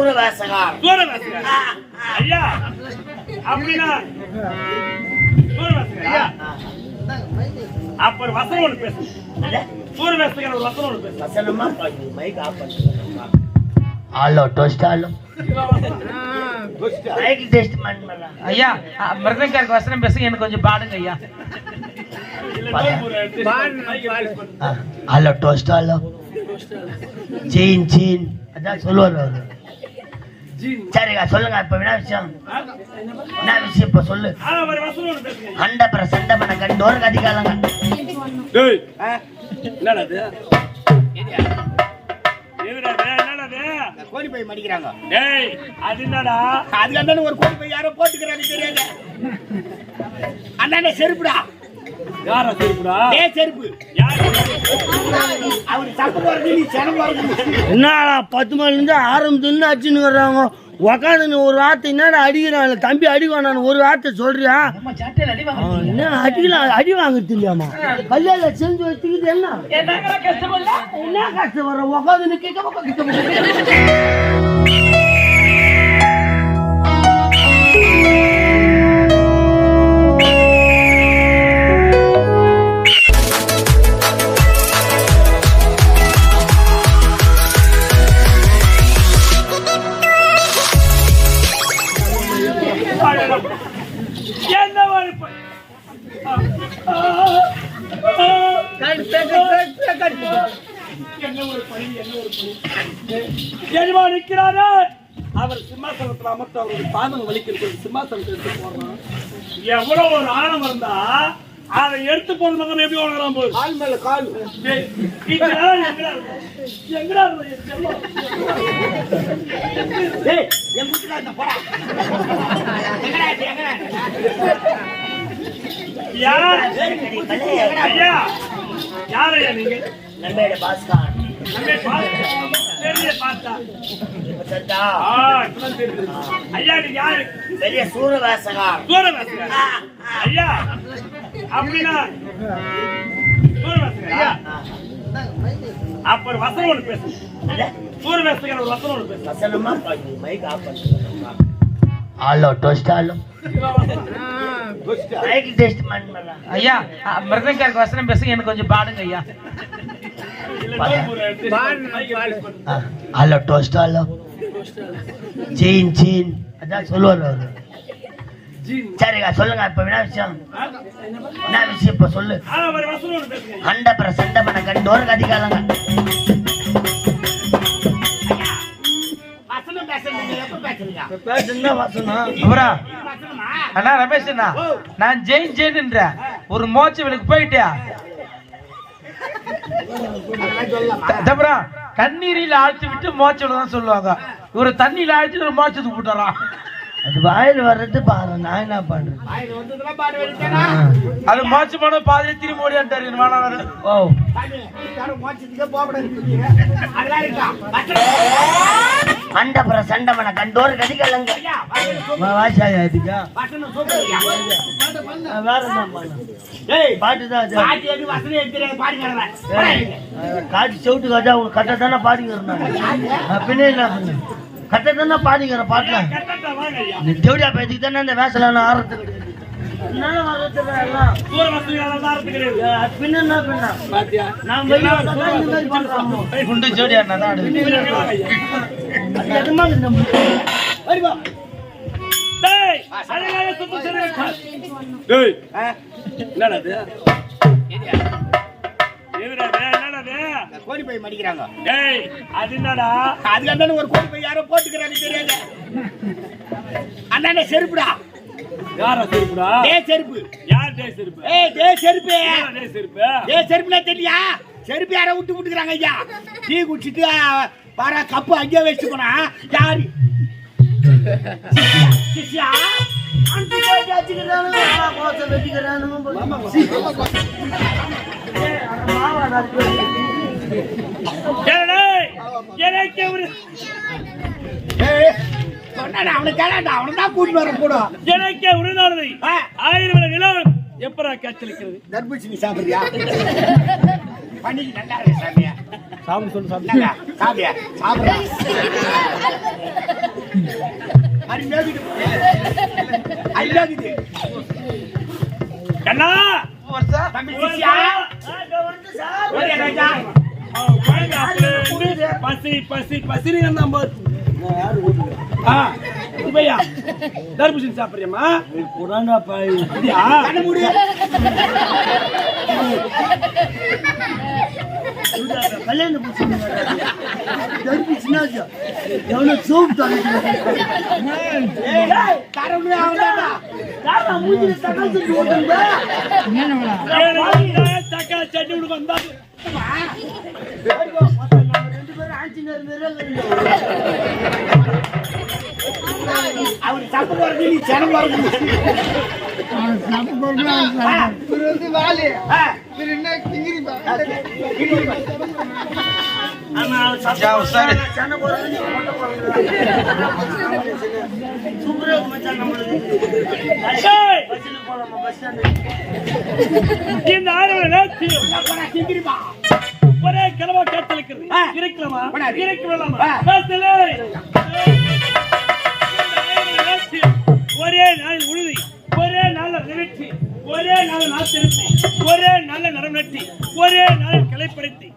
சூரவேசகார் சூரவேசகர் ஐயா அப்படின்னா சூரவேசகரா அப்ப ஒரு வசனம் ஒண்ணு பேசு சூரவேசகர் ஒரு வசனம் ஒண்ணு பேசு வசனமா மைக் ஆஃப் பண்ணுங்க hello toast hello mike test பண்ணல ஐயா மிருதங்காருக்கு வசனம் பேசுங்க எனக்கு கொஞ்சம் பாடுங்க ஐயா இல்ல நோம்பு எடுத்து மைக்கை press பண்ணு. Hello toast hello scene scene அதான் சொல்லுவார் அவரு சரிங்க சொல்லுங்க இப்ப என்ன விஷயம்? என்ன விஷயம் இப்ப சொல்லு? ஒரு அண்ட பிற சண்டை பண்ண இது? என்னடா இது? கோழி பை மடிக்கிறாங்க. டேய் அது என்னடா? அதுக்கு அந்தாண்ட ஒரு கோழி பை யாரோ போட்டுக்கிறாங்க தெரியாது. அந்தாண்ட செருப்புடா. யாரா திருப்புடா ஏ செருப்பு. யார் அவரு தப்பு போறது நீ சனம் போறது என்னடா பத்து மணிலேருந்து ஆரம்பத்துலேருந்து அடிச்சுன்னு வர்றாங்க உக்காந்து ஒரு வார்த்தை என்னடா அடிக்கிறான் தம்பி அடிவானான்னு ஒரு வார்த்தை சொல்றியா? என்ன அடிக்கலாம் அடி வாங்குறது இல்லையாமா கல்யாணம் செஞ்சு வச்சுக்கிட்டு என்ன? என்ன கஷ்டம் வர உக்காந்து என்ன ஒரு பழி என்ன ஒரு பழி எஜமா நிற்கிறாரே அவர் சிம்மாசனத்தில் அமர்த்து அவருடைய பாதம் வலிக்கிறது சிம்மாசனத்தை எடுத்து போடுறான் எவ்வளவு ஒரு ஆழம் இருந்தா அதை எடுத்து போன மகன் எப்படி உணரான் போது கால் மேல கால். எங்கடா? எங்கடா யார் ஐயா யார் ஐயா நீங்க நம்மளோட பாஸ்கார் நம்ம பார்த்தா பெரிய பார்த்தா சரிதா? ஆ இப்பதான் தெரியுது ஐயா நீங்க யாரு பெரிய சூரவேசகார் சூரவேசகர் ஐயா அப்படின்னா சூரவேசகரா அப்ப ஒரு வசனம் ஒண்ணு பேசு சூரவேசகர் ஒரு வசனம் ஒண்ணு பேசு வசனமா மைக் ஆஃப் பண்ணுங்க hello toast hello mike test பண்ணல ஐயா மிருதங்காருக்கு வசனம் பேசுங்க எனக்கு கொஞ்சம் பாடுங்க ஐயா hello toast hello scene scene அதான் சொல்லுவார் அவரு. சரிங்க சொல்லுங்க இப்ப என்ன விஷயம்? என்ன விஷயம் இப்ப சொல்லு. ஆ, அண்ட பிற சண்டை பண்ண கண்டோர் கதிகாலங்க அண்ணா ரமேஷ் அண்ணா நான் ஜெயின் ஜெயின்ன்ற ஒரு மோச்ச வேலைக்கு போயிட்டேன் அப்புறம் கண்ணீரில் ஆழ்த்தி விட்டு மோச்சம் தான் சொல்லுவாங்க. இவரு தண்ணியில ஆழ்த்தி ஒரு மோச்சத்துக்கு போட்டுறான் அது வாயில் வர்றது பாரு நான் என்ன பண்றேன் அது மோச்சமான பாதையை திரும்பி ஓடியாட்டாரு வேணாம் ஓ. சாமி, யாரும் மோட்சத்துக்கே போகக்கூடாது அதெல்லாம் இருக்கா அண்ட பிற சண்டை பண்ண கண்டோர் கதிகாலங்க காட்சி சவுட்டு காட்டா உங்களுக்கு கட்ட தானே பாடிக்கிறேன் பின்ன கட்ட தானே பாட்டுல. நீ தேவடியா தானே இந்த வேசல ஆரத்துக்கு பின்ன பின்ன நான் அண்ணா டேய். டேய் என்னடா? கோழி பை மடிக்கிறாங்க. டேய் அது என்னடா? அதுக்கு அந்தாண்ட ஒரு கோழி பை யாரோ போட்டுக்கிறாங்க தெரியாது. அந்தாண்ட செருப்புடா. யாரா செருப்புடா? டே செருப்பு. யார் டே செருப்பு? ஏய் டே செருப்பு. செருப்பு? டே செருப்புனா தெரியலையா செருப்பு யாரோ விட்டு விட்டுக்கிறாங்க ஐயா. டீ குடிச்சிட்டு பாரா கப்பு அங்கேயே வச்சுட்டு போனா யாரு? சிஷ்யா? எனக்கே ஒரு வர எனக்கே ஆ. ஆயிரம் விட நிலம் எப்பரா காய்ச்சலிக்கிறது தர்பூசணி சாப்பிடுறியா? பண்ணிக்கு நல்லா இருக்கு சாமியா. சாமி சொல்லு மேகிட்டு அடி மேகிட்டு கண்ணா! தம்பி பசி பசி பசினு நம்ம தர்பூசணி சாப்பிடுறியம்மா? புறாண்டா பாய் கல்யாண அவர் சாப்பிட வரது நீ ஜனம் வரது ஆமா ஜா, உசாரு. சண்டை போடுறது மொட்டை போடுறது சூப்பரா பஸ் இந்த ஆறு ஒரே கிழமை கேட்டலுக்கிறது ஆ. இருக்கலாமா இருக்கலாமா ஒரே நாள் உழுதி ஒரே நாள் நிகழ்ச்சி ஒரே நாள் நாத்திருத்தி ஒரே நாள் ஒரே நாள் கிளைப்படுத்தி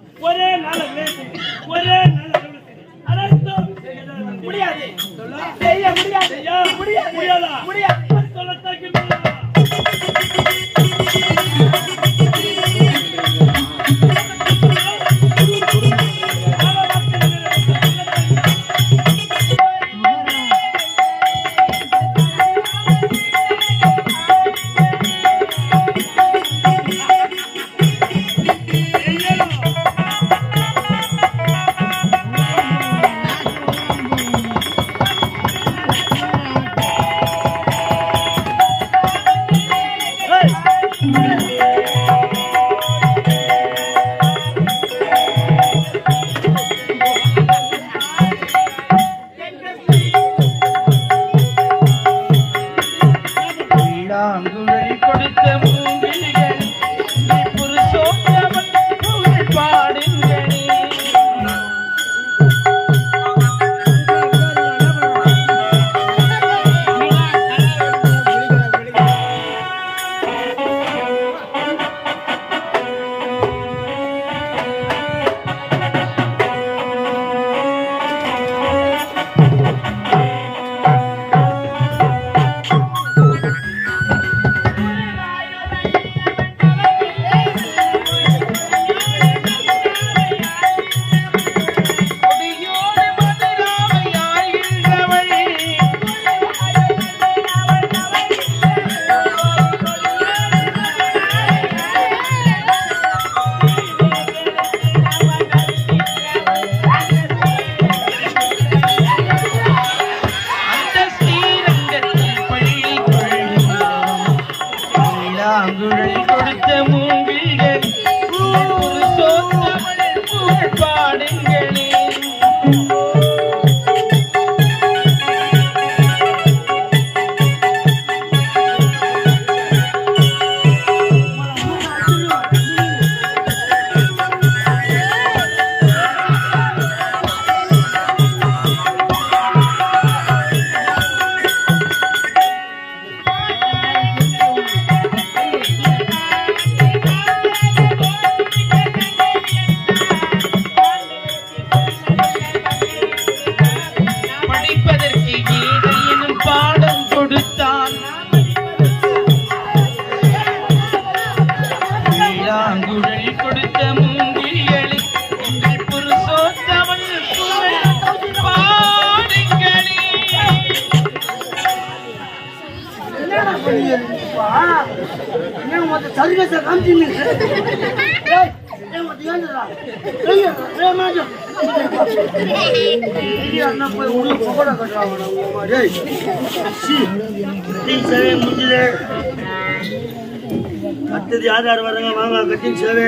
அடுத்தது யார் யார் வராங்க வாங்க கட்டிங் சேவை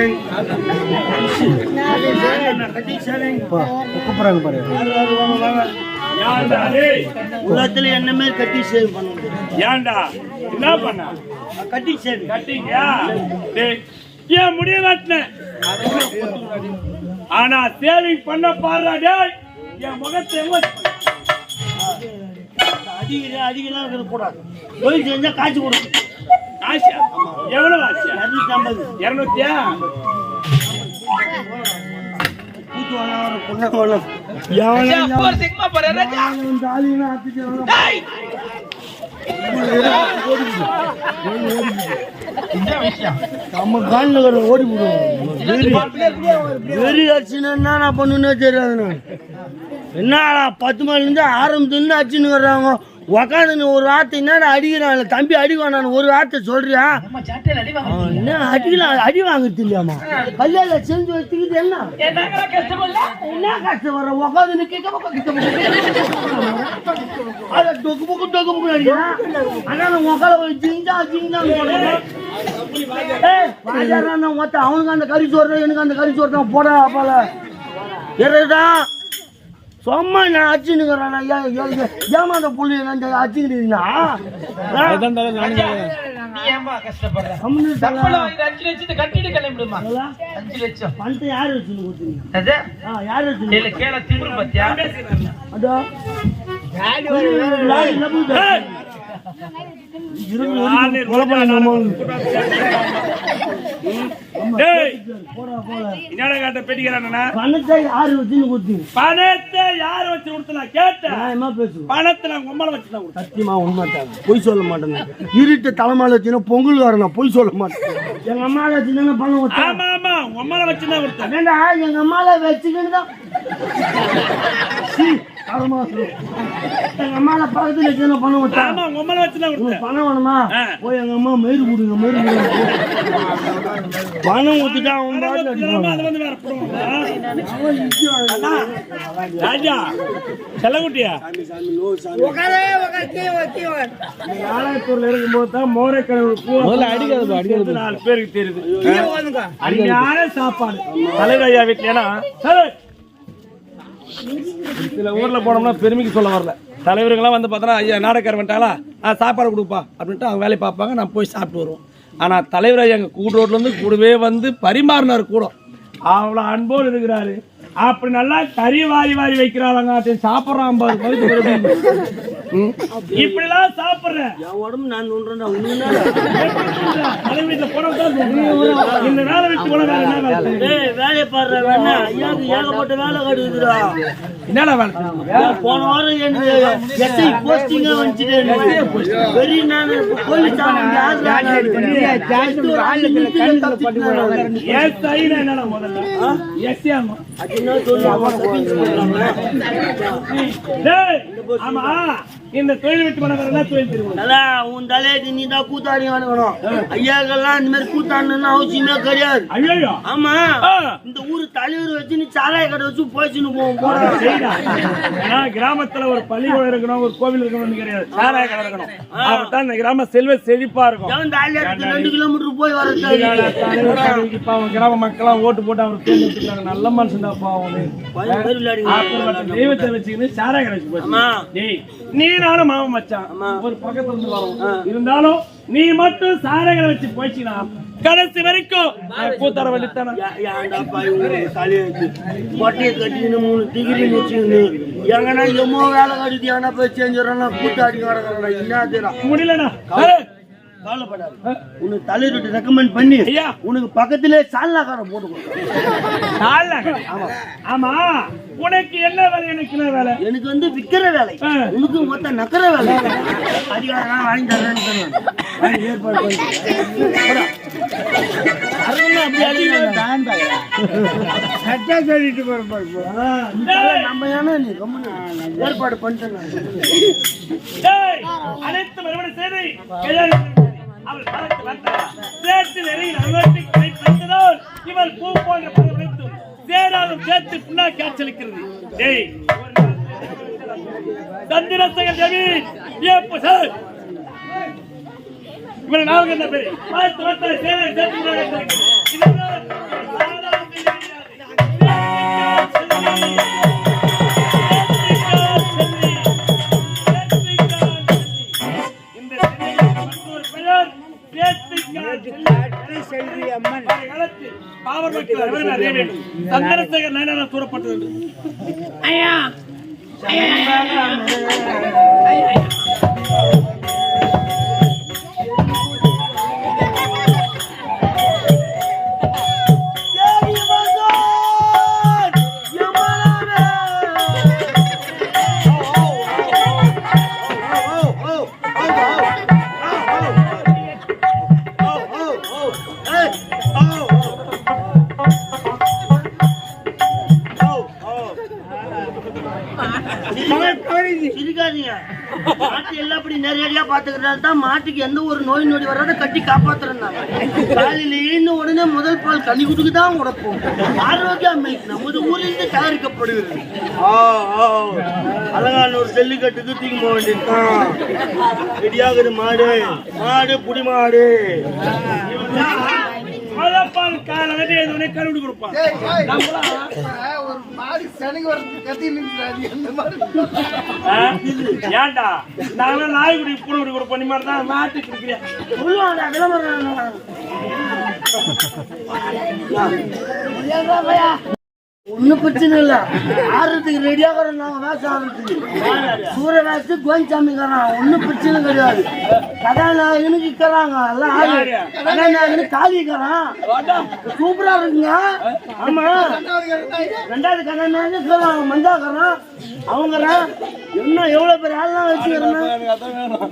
கட்டிங் சேவை கூப்பிடுறாங்க பாரு உலகத்துல என்ன மாதிரி கட்டிங் சேவை பண்ணுங்க ஏன்டா என்ன பண்ண? கட்டிங் சேவை கட்டிங்கயா ஏன் முடிய மாட்டினேன் ஆனா சேவிங் பண்ண பாருடா என் முகத்தை எங்க அடிக்கிற அடிக்கலாம் இருக்கிற கூடாது. தொழில் செஞ்சா காய்ச்சி கொடுக்கும். ஆசியா எவ்வளவு ஆசியா இரநூத்தி? ஐம்பது இருநூத்தியா ஓடி போடுவோம் வெறி அடிச்சுன்னா என்ன பண்ணுன்னே தெரியாது நான் என்னடா பத்து மணிலேருந்து ஆரம்பத்துலேருந்து அடிச்சுன்னு வர்றாங்க? உக்காந்து ஒரு வார்த்தை என்னடா அடிக்கிறான் தம்பி அடிவான் நான் ஒரு வார்த்தை சொல்றியா? என்ன அடிக்கலாம் அடி வாங்குறது இல்லையாமா கல்யாணம் செஞ்சு வச்சுக்கிட்டு என்ன? என்ன வர உக்காந்து அத டொக்கு புக்கு டொக்கு புக்கு அடிக்கிறான் ஆனா நான் உக்கால வாஜாரா நான் மொத்த அவனுக்கு அந்த கறி சோறு எனக்கு அந்த கறி சோறு தான் போடா போல எறடா சும்மா நான் புள்ளி அடிச்சுக்கிட்டீங்களா நீ ஏமா தல. அஞ்சு லட்சம். பணத்தை யார் கொடுத்தீங்க? யார் அதோ. பணத்தை யாரு வச்சு கொடுத்து நான் கேட்டேன் பேசுவோம். பணத்தை நான் உம்மளை வச்சு தான் சத்தியமா உண்மைட்டாங்க பொய் சொல்ல மாட்டேன் இருட்டு தலைமையில வச்சுன்னா பொங்கல் வரணும் பொய் சொல்ல மாட்டேன். எங்க அம்மால வச்சுதானே பணம் கொடுத்தேன். ஆமா ஆமா. உம்மளை வச்சு தான் கொடுத்தேன். எங்க அம்மால வச்சுக்கிட்டு தான். சொல்லு. எங்க அம்மால பக்கத்துல வச்சுதானே பணம் ஆமா வச்சு தான் கொடுத்தேன். உனக்கு பணம் வேணுமா. போய் எங்க அம்மா மயிறு கொடுங்க மயிறு கொடுங்க பணம் ஊத்துட்டா அவன் பாட்டு ராஜா செல்லகுட்டியா ஆலயத்தூர்ல இருக்கும்போது தான் மோரக்கிழங்கு பூ அடிக்கிறது அடிக்கிறது நாலு பேருக்கு தெரியுது. அருமையான சாப்பாடு. தலைவர் ஐயா வீட்டுல சில ஊர்ல போனோம்னா பெருமைக்கு சொல்ல வரல. தலைவர்கள்லாம் வந்து பார்த்தோன்னா ஐயா நாடகார் வந்துட்டாங்களா ஆ சாப்பாடு கொடுப்பா அப்படின்ட்டு அவங்க வேலையை பார்ப்பாங்க. நான் போய் சாப்பிட்டு வருவோம். ஆனால் தலைவர் ஐயா எங்கள் கூடு ரோட்லேருந்து கூடவே வந்து பரிமாறினார் கூட அவ்வளோ அன்போடு இருக்கிறாரு. அப்படி நல்லா கறி வாரி வாரி வைக்கிறாங்க சாப்பிட்றான் பாரு பகுதி பகுதி. ம். இப்படிலாம் சாப்பிட்றேன் என் உடம்பு நான் இந்த வேலை விட்டு போன வேலை என்ன வேலை வேலையை பாடுற வேணா ஐயாக்கு ஏகப்பட்ட வேலை கடுக்குதுடா என்னடா வேலை? போன வாரம் எனக்கு எஸ்ஐ போஸ்டிங்கா வந்துட்டு வெறி நான் போலீஸ் என்னடா முதல்ல என்ன டேய் ஆமா இந்த தொழில் விட்டு என்ன தொழில் தெரியுமா உன் தலையை நீ தான் கூத்தாடி வாங்கணும். ஐயாக்கெல்லாம் இந்த மாதிரி கூத்தாடணும்னு அவசியமே கிடையாது. ஐயோ ஆமா. இந்த ஊரு தலைவர் வச்சு நீ சாராய கடை வச்சு போச்சுன்னு போவோம். ஏன்னா கிராமத்துல ஒரு பள்ளிக்கூடம் இருக்கணும் ஒரு கோவில் இருக்கணும்னு கிடையாது. சாராய கடை இருக்கணும். அப்பதான் இந்த கிராமம் செல்வ செழிப்பா இருக்கும். தாலியாரத்துக்கு ரெண்டு கிலோமீட்டர் போய் வர இதனால தலைவர் தலைவிக்கு பாவம் கிராம மக்கள்லாம் ஓட்டு போட்டு அவர் தேர்ந்தெடுத்துக்கிறாங்க நல்ல மனுஷன் தான் பாவம் தெய்வத்தை வச்சுக்கின்னு சாராய கடை வச்சு போச்சு. நீ நானும் மாமன் மச்சான். ஒரு பக்கத்துல இருந்து வரோம். இருந்தாலும் நீ மட்டும் சாரகளை வச்சு போச்சுனா கடைசி வரைக்கும் தலையெழுத்து கொட்டையை கட்டிக்கின்னு மூணு டிகிரி முடிச்சுக்கின்னு எங்கன்னா எம்மோ வேலை கட்டிட்டு போய் செஞ்சிடறா கூத்தாடி கிடக்குறா என்னதுடா முடியலடா. கவலைப்படாது. உனக்கு தலைவர்கிட்ட ரெக்கமெண்ட் பண்ணி ஐயா. உனக்கு பக்கத்திலே சால்னாக்காரன் போட்டு கொடுக்குறேன். நாலு ஆமா. ஆமா. உனக்கு என்ன வேலை? எனக்கு என்ன வேலை? எனக்கு வந்து விக்கிற வேலை. உனக்கு மொத்த நக்கற வேலை. அதிகாரம் வாங்கி தரேன்னு. வாங்கி ஏற்பாடு பண்ணிட்டு. ஏற்பாடு பண்ணிட்டேன் நான். டேய் அனைத்து மறுபடி செய்தி அவள் பறந்து வந்தாள் சேர்த்து நெறியில் அமர்த்தி கைப்பற்றதோர் இவள் பூ போன்ற பதம் சேராலும் சேர்த்து புண்ணா காய்ச்சலிக்கிறது டேய் சந்திரசேகர் ஜமீன் சார் இவள் நாவுக்கு என்ன பார்த்து சேர்த்து இதனால் மக்கள் அனைவரும் அறிய வேண்டும் சந்திரசேகர் நேரடியா தான் மாட்டுக்கு எந்த ஒரு நோய் நொடி வராத கட்டி காப்பாத்துறேன் காலையில் எழுந்த உடனே முதல் பால் கனி குடுக்கு தான் உடப்போம். ஆரோக்கிய அம்மைக்கு நமது ஊரிலிருந்து தயாரிக்கப்படுகிறது. ஆ, ஒரு அலங்காநல்லூர் ஜல்லிக்கட்டுக்கு தூக்கி போக வேண்டியதுதான். ரெடியாகுது மாடு. மாடு புடி மாடு. மழைப்பால் காலை வெட்டி எழுந்தவனே கருவிடு கொடுப்பான் ஆ? ஏன்டா நாங்களாம் நாய்க்குடி பூனைக்குடி கொடுப்போம் நீ மாதிரி தான் நாட்டுக்கு இருக்கிறியா சொல்லுவாங்க விளம்பரம் ஒன்னும் பிரச்சனை இல்ல. ஆடுறதுக்கு ரெடியாக நாங்க வேஷம் ஆடுறதுக்கு சூர வேஷத்து கோயிச்சாமிக்காரன் ஒன்னும் பிரச்சனை கிடையாது. கதாநாயகனுக்கு இருக்கிறாங்க எல்லாம் ஆளு. கதாநாயகனு காளிக்கிறான் சூப்பரா இருக்குங்க. ஆமா. ரெண்டாவது கதாநாயகன் இருக்கிறாங்க மஞ்சாக்கறான் அவங்கறான் இன்னும் எவ்வளவு பேர் ஆள்லாம் வச்சுக்கிறேன்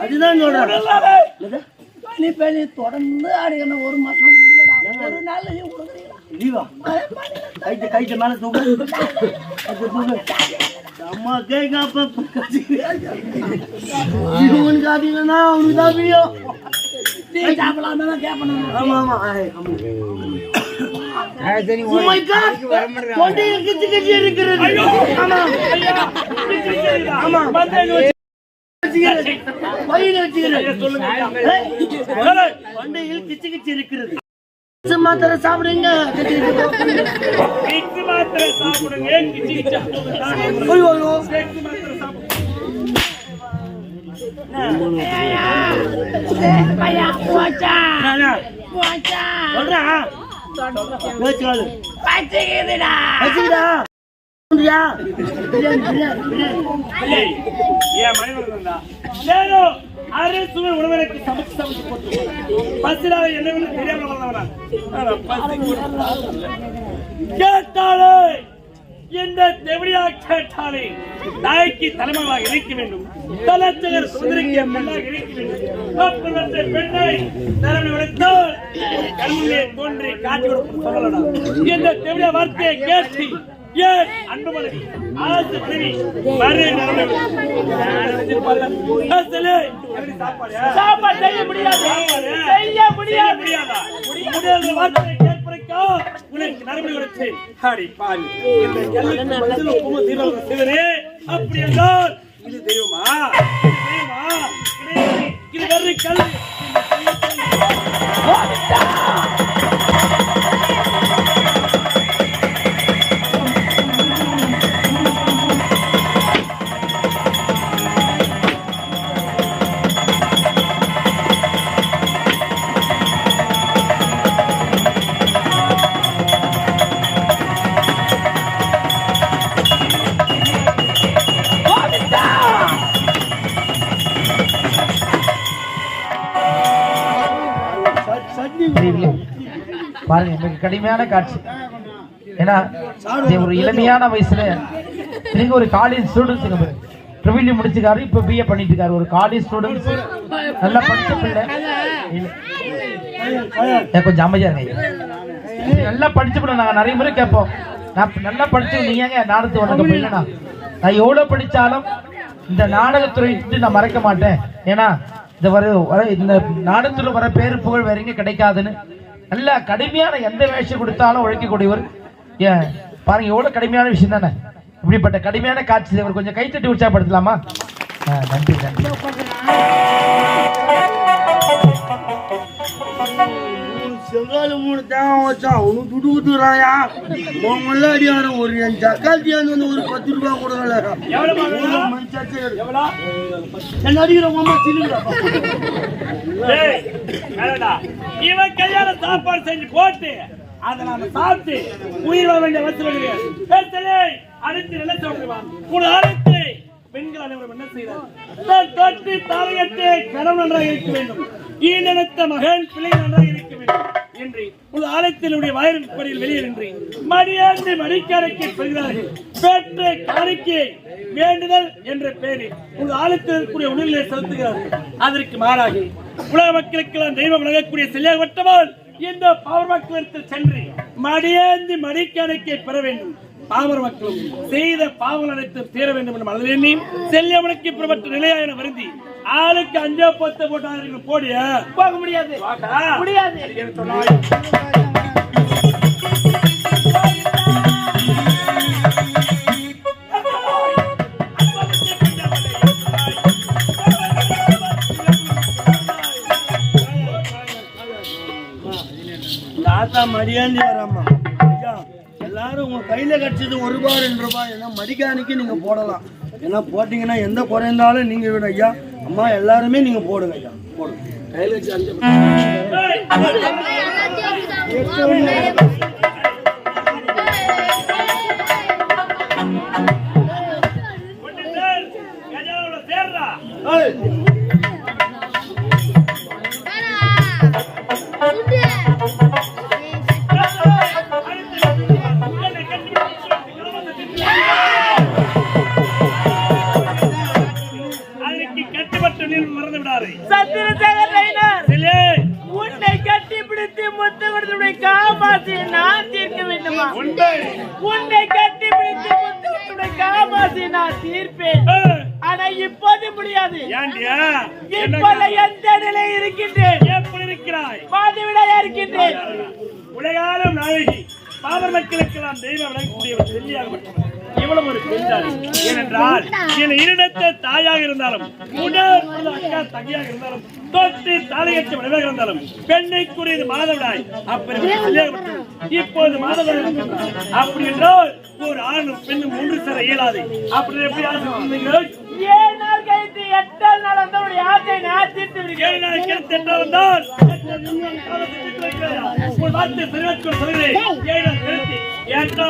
அதுதான் சொல்றேன் நீ பேணி தொடர்ந்து ஆடுகிறேன் ஒரு மாசம் முடியலடா. ஒரு நாள் ஆமா ஆய், ஆமா Oh my God! தொண்டையில் கிச்சு கிச்சு இருக்கிறது ஆமா ஆமா வச்சுக்கிறது. வயிறு வச்சுக்கிறது. ஏய், தொண்டையில் கிச்சு கிச்சு இருக்கிறது மாத்திரை சாப்பிடுங்க. மாத்திரை சாப்பிடுங்க. கிச்சா ஐயோ, ஐயோ. கிச்சு சுவை உணவருக்கு சமைச்சு சமைச்சு போட்டு பசிலாத என்ன தெரியாம கேட்டாலே இந்த தெவிடியா கேட்டாலே நாய்க்கு தலைமகளாக வேண்டும். தலச்சகர் பெண்ணாக வேண்டும். பெண்ணை உடைத்தால் கண்ணிலே தோன்றி கொடுக்கும் சொல்லலாம் வார்த்தையை கேட்டு ஏன் அன்பு மனைவி ஆசை மனைவி சாப்பாடு செய்ய முடியாது. செய்ய முடியாது. முடியாதா. முடியாத உனக்கு இந்த எல்லைக்கு தீபம் சிவனே அப்படி என்றால் இது தெய்வமா? இது தெய்வமா? இது வெறும் கல் கடுமையான காட்சி. ஏன்னா இது ஒரு இளமையான வயசுல நீங்க ஒரு காலேஜ் ஸ்டூடெண்ட்ஸுங்க ட்ரிபிள்யூ முடிச்சுக்காரு இப்ப பிஏ பண்ணிட்டு இருக்காரு ஒரு காலேஜ் ஸ்டூடெண்ட்ஸ் நல்லா படிச்ச பிள்ளை. கொஞ்சம் அமைதியா இருங்க நல்லா படிச்ச பிள்ளை. நாங்க நிறைய முறை கேட்போம். நான் நல்லா படிச்சு நீங்க ஏங்க நாடகத்து உனக்கு பிள்ளைனா? நான் எவ்வளவு படிச்சாலும் இந்த நாடகத்துறை விட்டு நான் மறக்க மாட்டேன். ஏன்னா இந்த வர வர இந்த நாடகத்துல வர பேரு புகழ் வேற எங்க கிடைக்காதுன்னு நல்ல கடுமையான எந்த வேஷம் கொடுத்தாலும் உழைக்கக்கூடியவர். ஏன்? பாருங்க எவ்வளவு கடுமையான விஷயம் தானே? இப்படிப்பட்ட கடுமையான காட்சி இவர் கொஞ்சம் கைத்தட்டி உற்சாகப்படுத்தலாமா? நன்றி நன்றி. செங்கால மூணு தேங்காய் வச்சான் அவனுக்கு துடு குத்துறாயா உங்கள அடியார ஒரு என் தக்காளி வந்து ஒரு பத்து ரூபாய் கொடுக்கல. எவ்வளவு? என்ன ஏய், வேணாடா. இவன் கல்யாண சாப்பாடு செஞ்சு போட்டு அதை நாம சாப்பிட்டு உயிர் வேண்டிய அவசியம் கிடையாது. என்ன சொல்றான் உன் அடுத்து பெண்கள் அனைவரும் என்ன செய்கிறார் தொட்டு தாரையட்டு கணவன் நன்றாக இருக்க வேண்டும். ஈனத்த மகன் பிள்ளை நன்றாக இருக்க வேண்டும். என்று உங்கள் ஆலயத்தினுடைய வாயிற்படியில் வெளியே நின்று மடியாந்து மடிக்கரைக்கு செல்கிறார்கள் பெற்ற காணிக்கை வேண்டுதல் என்ற பெயரில் உங்கள் ஆலயத்தில் இருக்கக்கூடிய உணவுகளை செலுத்துகிறார்கள் அதற்கு மாறாக உலக மக்களுக்கெல்லாம் தெய்வம் வழங்கக்கூடிய செல்லியாகப்பட்டவள் இந்த பவர் மக்களிடத்தில் சென்று மடியேந்தி மடிக்கணக்கை பெற வேண்டும். பாமர மக்களும் செய்த பாவங்கள் அனைத்தும் தீர வேண்டும் என்று மனதில் எண்ணி செல்லியவனுக்கு இப்படிப்பட்ட நிலையான வருந்தி ஆளுக்கு அஞ்சோ பத்து போட்டாங்க போடிய போக முடியாது முடியாது தாத்தா ஐயா எல்லாரும் உங்க கையில கிடைச்சது ஒரு ரூபாய் ரெண்டு ரூபாய் ஏன்னா மடிக்காணிக்கு நீங்க போடலாம் ஏன்னா போட்டீங்கன்னா எந்த குறைந்தாலும் நீங்க விட ஐயா அம்மா எல்லாருமே நீங்க போடுங்க ஐயா போடுங்க கையில கட்டி முத்து கொடுத்து காமாசி நான் தீர்க்க வேண்டுமா? உன்னை கட்டி பிடித்து முத்து கொடுத்து காமாசி நான் தீர்ப்பேன். ஆனா இப்போது முடியாது. இப்போது எந்த நிலை இருக்கின்றேன்? எப்படி இருக்கிறாய்? மாதவிடாயா இருக்கின்றேன். உலகாலும் நாயகி பாமர் மக்களுக்கெல்லாம் தெய்வ விளங்கக்கூடியவர் செல்லியாக மட்டும். இவ்வளவு ஒரு பெண்தாரி ஏனென்றால் என் இருடத்த தாயாக இருந்தாலும் அக்கா தங்கையாக இருந்தாலும் தொட்டு தாலையற்ற விளைவாக இருந்தாலும் பெண்ணைக்குரியது மாதவிடாய் அப்படி இப்போது மாதவிடாய். அப்படி என்றால் ஒரு ஆணும் பெண்ணும் ஒன்று சேர இயலாது அப்படி எப்படி ஆசை ஏழு நாள் கழித்து எட்டால் நாள் அந்த உடைய ஆசை விடுகிறேன் ஏழு நாள் உங்கள் வார்த்தை தெரிவிக்க சொல்கிறேன் ஏழு நாள் கிடத்தி ஏற்றா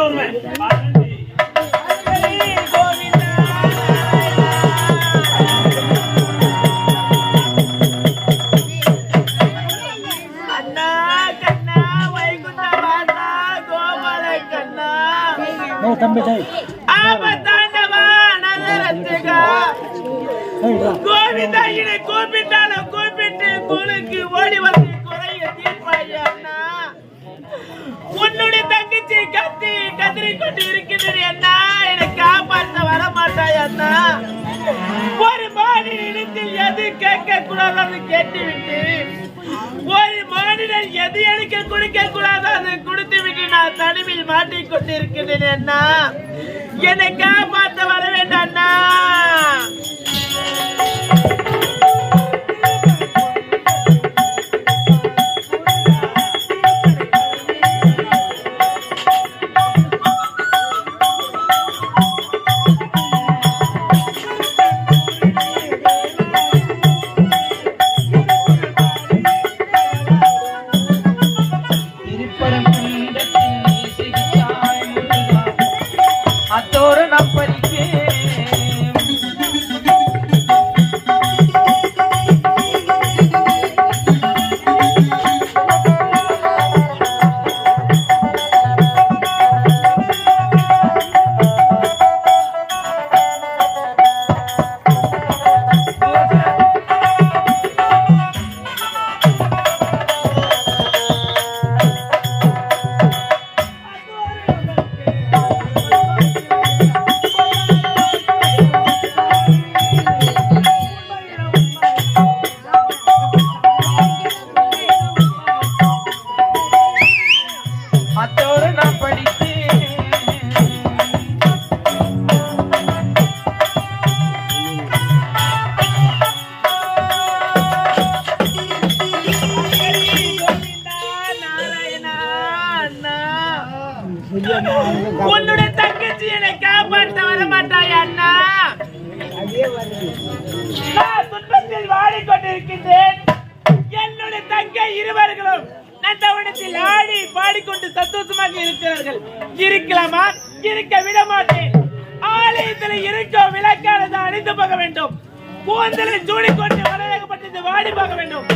வாடி வேண்டும்.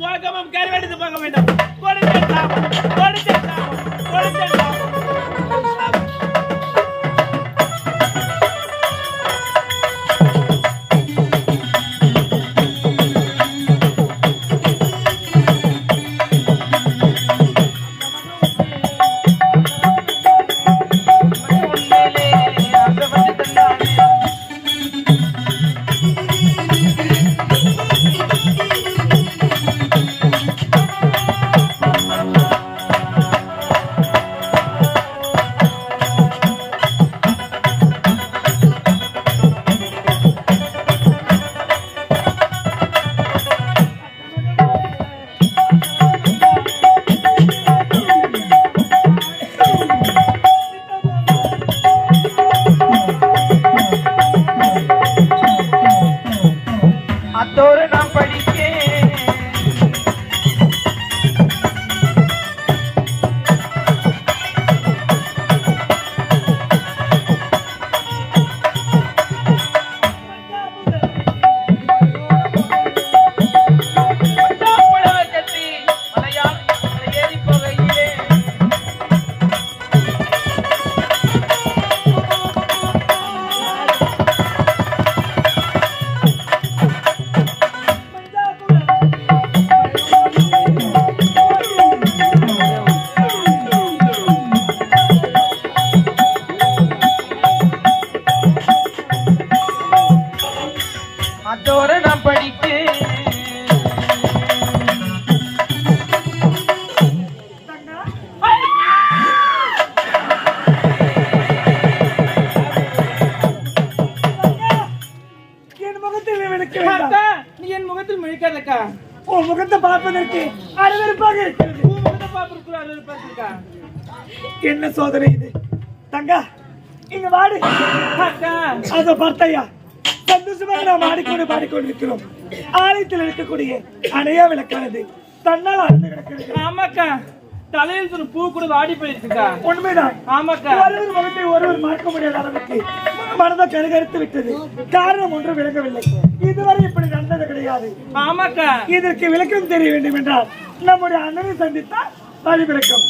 முகமும் கருவெடுத்து போக வேண்டும். கொடுத்த சாபம் கொடுத்த கொடுத்த சோதனை இது. தங்கா இங்க வாடு. அத பார்த்தையா? சந்தோஷமாக நாம் ஆடிக்கொண்டு பாடிக்கொண்டு இருக்கிறோம் ஆலயத்தில் இருக்கக்கூடிய அணையா விளக்கானது. தன்னால் அறந்து கிடக்கிறது. ஆமாக்கா. தலையில் ஒரு பூ கூட வாடி போயிருக்குக்கா. உண்மைதான். ஆமாக்கா. ஒருவர் முகத்தை ஒருவர் பார்க்க முடியாத அளவுக்கு மனதை கருகருத்து விட்டது. காரணம் ஒன்றும் விளங்கவில்லை. இதுவரை இப்படி நடந்தது கிடையாது. ஆமாக்கா. இதற்கு விளக்கம் தெரிய வேண்டும் என்றால் நம்முடைய அண்ணனை சந்தித்தால் வழி விளக்கம்.